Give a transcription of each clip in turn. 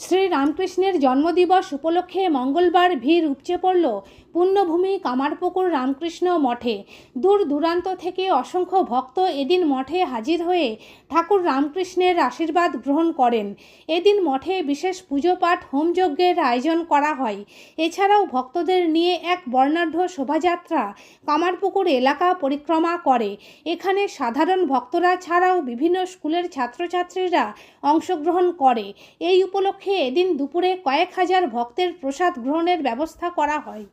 শ্রী রামকৃষ্ণের জন্মদিবস উপলক্ষে মঙ্গলবার ভিড় উপচে পড়ল পুণ্যভূমি কামারপুকুর রামকৃষ্ণ মঠে। দূর দূরান্ত থেকে অসংখ্য ভক্ত এদিন মঠে হাজির হয়ে ঠাকুর রামকৃষ্ণের আশীর্বাদ গ্রহণ করেন। এদিন মঠে বিশেষ পুজো পাঠ হোমযজ্ঞের আয়োজন করা হয়। এছাড়াও ভক্তদের নিয়ে এক বর্ণাঢ্য শোভাযাত্রা কামারপুকুর এলাকা পরিক্রমা করে। এখানে সাধারণ ভক্তরা ছাড়াও বিভিন্ন স্কুলের ছাত্রছাত্রীরা অংশগ্রহণ করে। এই উপলক্ষে এদিন দুপুরে কয়েক হাজার ভক্তের প্রসাদ গ্রহণের ব্যবস্থা করা হয়।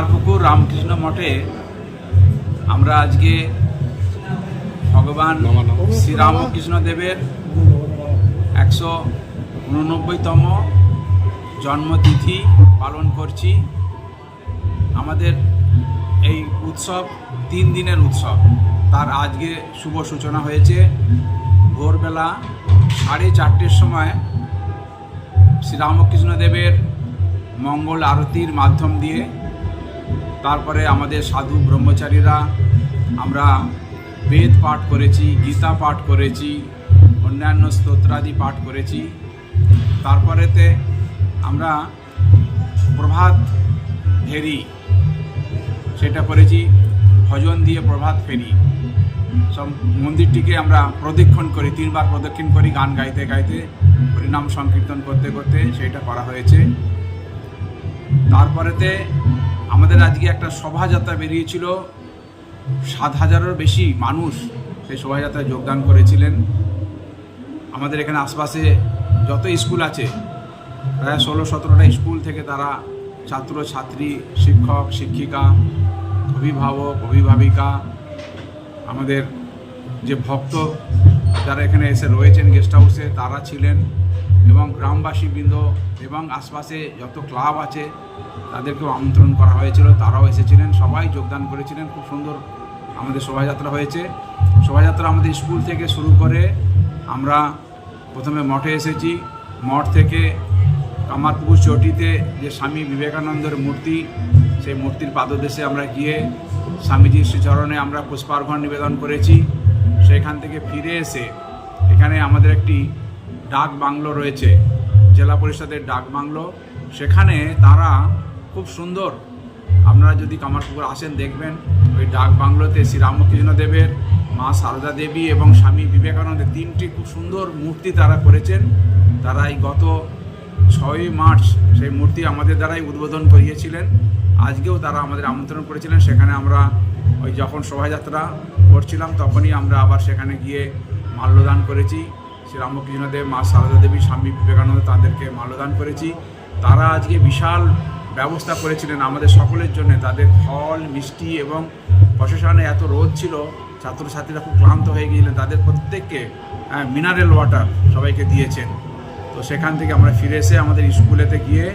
কুমারপুকুর রামকৃষ্ণ মঠে আমরা আজকে ভগবান শ্রীরামকৃষ্ণ দেবের একশো উননব্বইতম জন্মতিথি পালন করছি। আমাদের এই উৎসব তিন দিনের উৎসব। তার আজকে শুভ সূচনা হয়েছে। ভোরবেলা সাড়ে চারটের সময় শ্রীরামকৃষ্ণ দেবের মঙ্গল আরতির মাধ্যম দিয়ে তারপরে আমাদের সাধু ব্রহ্মচারীরা, আমরা বেদ পাঠ করেছি, গীতা পাঠ করেছি, অন্যান্য স্তোত্রাদি পাঠ করেছি। তারপরেতে আমরা প্রভাত ফেরি, সেটা করেছি, ভজন দিয়ে প্রভাত ফেরি। সব মন্দিরটিকে আমরা প্রদক্ষিণ করি, তিনবার প্রদক্ষিণ করি গান গাইতে গাইতে, হরিনাম সংকীর্তন করতে করতে, সেটা করা হয়েছে। তারপরেতে আমাদের আজকে একটা শোভাযাত্রা বেরিয়েছিল। সাত হাজারের বেশি মানুষ সেই শোভাযাত্রায় যোগদান করেছিলেন। আমাদের এখানে আশপাশে যত স্কুল আছে, প্রায় ষোলো সতেরোটা স্কুল থেকে তারা ছাত্র, ছাত্রী, শিক্ষক, শিক্ষিকা, অভিভাবক, অভিভাবিকা, আমাদের যে ভক্ত যারা এখানে এসে রয়েছেন গেস্ট হাউসে তারা ছিলেন। এবং গ্রামবাসীবৃন্দ এবং আশপাশে যত ক্লাব আছে, তাদেরকেও আমন্ত্রণ করা হয়েছিল। তারাও এসেছিলেন, সবাই যোগদান করেছিলেন। খুব সুন্দর আমাদের শোভাযাত্রা হয়েছে। শোভাযাত্রা আমাদের স্কুল থেকে শুরু করে আমরা প্রথমে মঠে এসেছি। মঠ থেকে কামারপুকুর চটিতে যে স্বামী বিবেকানন্দের মূর্তি, সেই মূর্তির পাদদেশে আমরা গিয়ে স্বামীজির শ্রীচরণে আমরা পুষ্পার্ঘ্য নিবেদন করেছি। সেখান থেকে ফিরে এসে এখানে আমাদের একটি ডাক বাংলো রয়েছে, জেলা পরিষদের ডাক বাংলো। সেখানে তারা খুব সুন্দর, আপনারা যদি কামারপুকুর আসেন দেখবেন, ওই ডাক বাংলোতে শ্রীরামকৃষ্ণ দেবের, মা সারদা দেবী এবং স্বামী বিবেকানন্দের তিনটি খুব সুন্দর মূর্তি তারা করেছেন। তারা এই গত ছয়ই মার্চ সেই মূর্তি আমাদের দ্বারাই উদ্বোধন করিয়েছিলেন। আজকেও তারা আমাদের আমন্ত্রণ করেছিলেন। সেখানে আমরা ওই যখন শোভাযাত্রা করছিলাম, তখনই আমরা আবার সেখানে গিয়ে মাল্যদান করেছি। শ্রী রামকৃষ্ণদেব মা সারদা দেবী স্বামী বিবেকানন্দ তাদেরকে মাল্যদান করেছি। তারা আজকে বিশাল ব্যবস্থা করেছিলেন আমাদের সকলের জন্য। তাদের ফল, মিষ্টি এবং প্রশাসনে এত রোদ ছিল, ছাত্রছাত্রীরা খুব ক্লান্ত হয়ে গিয়েছিলেন। তাদের প্রত্যেককে মিনারেল ওয়াটার সবাইকে দিয়েছেন। তো সেখান থেকে আমরা ফিরে এসে আমাদের স্কুলেতে গিয়ে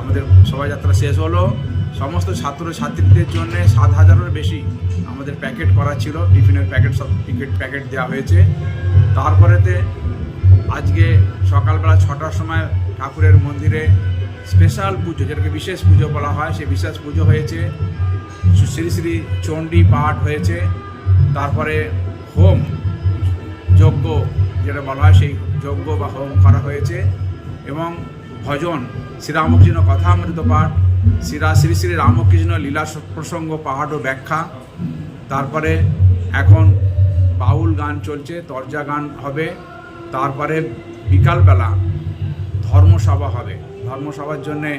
আমাদের শোভাযাত্রা শেষ হলো। সমস্ত ছাত্র ছাত্রীদের জন্য সাত হাজারের বেশি আমাদের প্যাকেট করা ছিল। টিফিনের প্যাকেট সব প্যাকেট দেওয়া হয়েছে। তারপরেতে আজকে সকালবেলা ছটার সময় ঠাকুরের মন্দিরে স্পেশাল পুজো, যেটাকে বিশেষ পুজো বলা হয়, সেই বিশেষ পুজো হয়েছে। শ্রী শ্রী চণ্ডী পাঠ হয়েছে। তারপরে হোম যজ্ঞ যেটা বলা হয়, সেই যজ্ঞ বা হোম করা হয়েছে। এবং ভজন শ্রীরামকৃষ্ণ কথামৃত পাঠ শ্রীরা শ্রী শ্রী রামকৃষ্ণ লীলা প্রসঙ্গ পাহাড় ও ব্যাখ্যা। তারপরে এখন বাউল গান চলছে, তরজা গান হবে, তারপরে বিকালবেলা ধর্মসভা হবে। ধর্মসভার জন্যে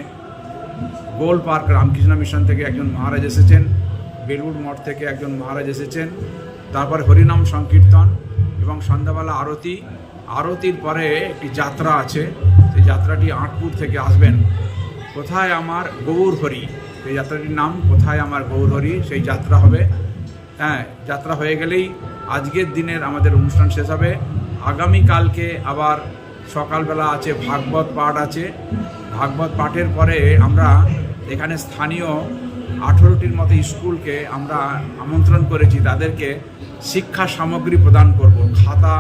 গোল পার্ক রামকৃষ্ণ মিশন থেকে একজন মহারাজ এসেছেন, বেলুড় মঠ থেকে একজন মহারাজ এসেছেন, তারপরে হরিনাম সংকীর্তন এবং সন্ধ্যাবেলা আরতি। আরতির পরে একটি যাত্রা আছে, সেই যাত্রাটি আটপুর থেকে আসবেন। কোথায় আমার গৌর হরি সেই যাত্রাটির নাম, কোথায় আমার গৌর হরি সেই যাত্রা হবে হ্যাঁ যাত্রা হয়ে গেলেই আজকের দিনের আমাদের অনুষ্ঠান শেষ হবে। আগামীকালকে আবার সকালবেলা আছে ভাগবত পাঠ আছে। ভাগবত পাঠের পরে আমরা এখানে স্থানীয় আঠেরোটির মতো স্কুলকে আমরা আমন্ত্রণ করেছি। তাদেরকে শিক্ষা সামগ্রী প্রদান করব। খাতা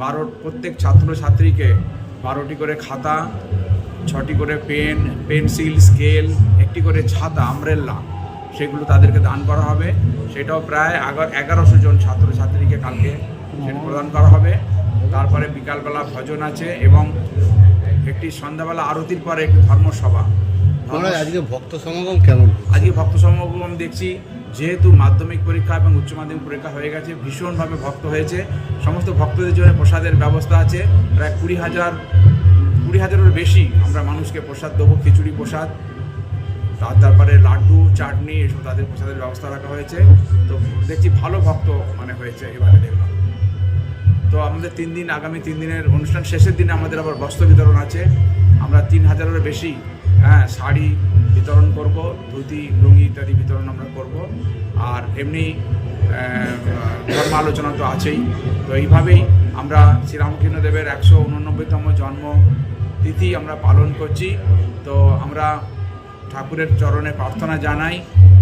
বারো, প্রত্যেক ছাত্রছাত্রীকে বারোটি করে খাতা, ছটি করে পেন, পেন্সিল, স্কেল, একটি করে ছাতা আমব্রেল্লা সেগুলো তাদেরকে দান করা হবে। সেটাও প্রায় এগারো এগারোশো জন ছাত্রছাত্রীকে কালকে সেটা প্রদান করা হবে। তারপরে বিকালবেলা ভজন আছে এবং একটি সন্ধ্যাবেলা আরতির পরে একটি ধর্মসভা। আজকে ভক্ত সমাগম কেমন? আজকে ভক্ত সমাগম দেখছি যেহেতু মাধ্যমিক পরীক্ষা এবং উচ্চ মাধ্যমিক পরীক্ষা হয়ে গেছে ভীষণভাবে ভক্ত হয়েছে। সমস্ত ভক্তদের জন্য প্রসাদের ব্যবস্থা আছে। প্রায় কুড়ি হাজার কুড়ি হাজারের বেশি আমরা মানুষকে প্রসাদ দেবো খিচুড়ি প্রসাদ। তারপরে লাড্ডু চাটনি এসব তাদের প্রসাদের ব্যবস্থা রাখা হয়েছে। তো দেখছি ভালো ভক্ত মানে হয়েছে এবারে দেখলাম। তো আমাদের তিন দিন আগামী তিন দিনের অনুষ্ঠান শেষের দিনে আমাদের আবার বস্ত্র বিতরণ আছে। আমরা তিন হাজারের বেশি হ্যাঁ শাড়ি বিতরণ করব ধুতি লুঙ্গি ইত্যাদি বিতরণ আমরা করব। আর এমনি আহ, ধর্ম আলোচনা তো আছেই। তো এইভাবেই আমরা শ্রীরামকৃষ্ণ দেবের একশো উননব্বইতম জন্ম তিথি আমরা পালন করছি। তো আমরা ঠাকুরের চরণে প্রার্থনা জানাই।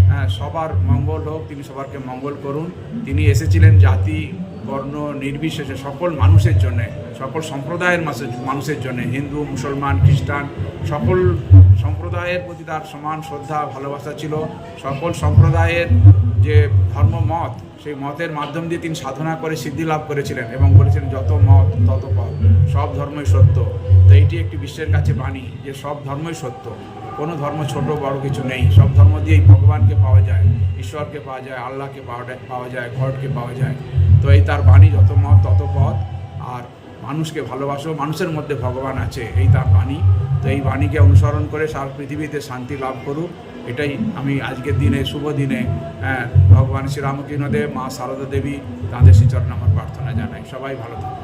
হ্যাঁ, সবার মঙ্গল হোক তিনি সবারকে মঙ্গল করুন। তিনি এসেছিলেন জাতি বর্ণ নির্বিশেষে সকল মানুষের জন্য সকল সম্প্রদায়ের মানুষের জন্য হিন্দু মুসলমান খ্রিস্টান সকল সম্প্রদায়ের প্রতি তার সমান শ্রদ্ধা ভালোবাসা ছিল। সকল সম্প্রদায়ের যে ধর্ম মত সেই মতের মাধ্যম দিয়ে তিনি সাধনা করে সিদ্ধি লাভ করেছিলেন এবং বলেছিলেন যত মত তত পথ সব ধর্মই সত্য। তো এইটি একটি বিশ্বের কাছে বাণী যে সব ধর্মই সত্য। কোনো ধর্ম ছোট বড় কিছু নেই। সব ধর্ম দিয়েই ভগবানকে পাওয়া যায় ঈশ্বরকে পাওয়া যায় আল্লাহকে পাওয়া পাওয়া যায় গডকে পাওয়া যায়। তো এই তার বাণী যত মত তত পথ। আর মানুষকে ভালোবাসো মানুষের মধ্যে ভগবান আছে এই তার বাণী। তো এই বাণীকে অনুসরণ করে সারা পৃথিবীতে শান্তি লাভ করুক। এটাই আমি আজকের দিনে শুভ দিনে হ্যাঁ, ভগবান শ্রীরামকৃষ্ণদেব মা সারদা দেবী তাঁদের শ্রীচরণ আমার প্রার্থনা জানাই। সবাই ভালো থাকুন।